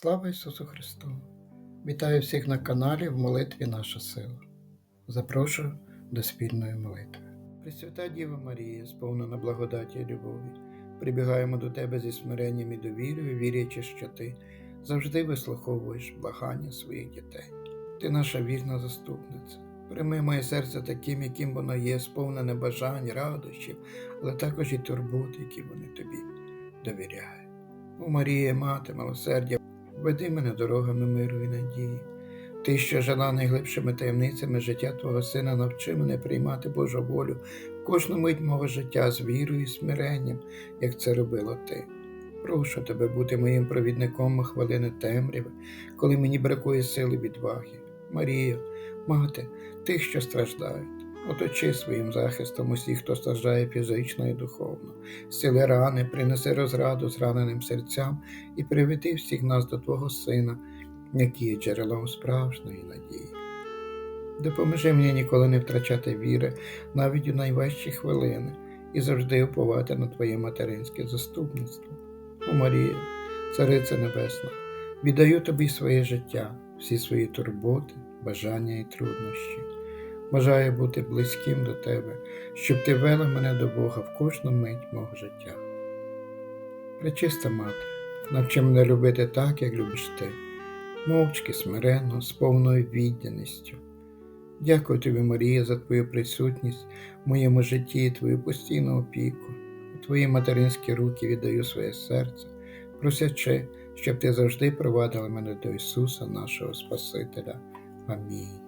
Слава Ісусу Христу! Вітаю всіх на каналі в молитві Наша сила. Запрошую до спільної молитви. Пресвята Діва Марія, сповнена благодаті і любові, прибігаємо до Тебе зі смиренням і довірою, вірячи, що Ти завжди вислуховуєш благання своїх дітей. Ти наша вірна заступниця. Прийми моє серце таким, яким воно є, сповнене бажань, радощів, але також і турбот, які вони тобі довіряють. О Марія, мати милосердя, веди мене дорогами миру і надії. Ти, що жила найглибшими таємницями життя Твого Сина, навчи мене приймати Божу волю в кожну мить мого життя з вірою і смиренням, як це робила ти. Прошу тебе бути моїм провідником у хвилини темряви, коли мені бракує сили відваги. Марія, мати, тих, що страждають, оточи своїм захистом усіх, хто страждає фізично і духовно, сили рани, принеси розраду зраненим серцям і приведи всіх нас до Твого Сина, який є джерелом справжньої надії. Допоможи мені ніколи не втрачати віри навіть у найважчі хвилини і завжди уповати на Твоє материнське заступництво. О Марія, Цариця Небесна, віддаю Тобі своє життя, всі свої турботи, бажання і труднощі. Бажаю бути близьким до Тебе, щоб Ти вела мене до Бога в кожну мить мого життя. Пречиста мати, навчи мене любити так, як любиш ти, мовчки, смиренно, з повною відданістю. Дякую тобі, Марія, за твою присутність в моєму житті і твою постійну опіку. У твої материнські руки віддаю своє серце, просячи, щоб ти завжди провадила мене до Ісуса, нашого Спасителя. Амінь.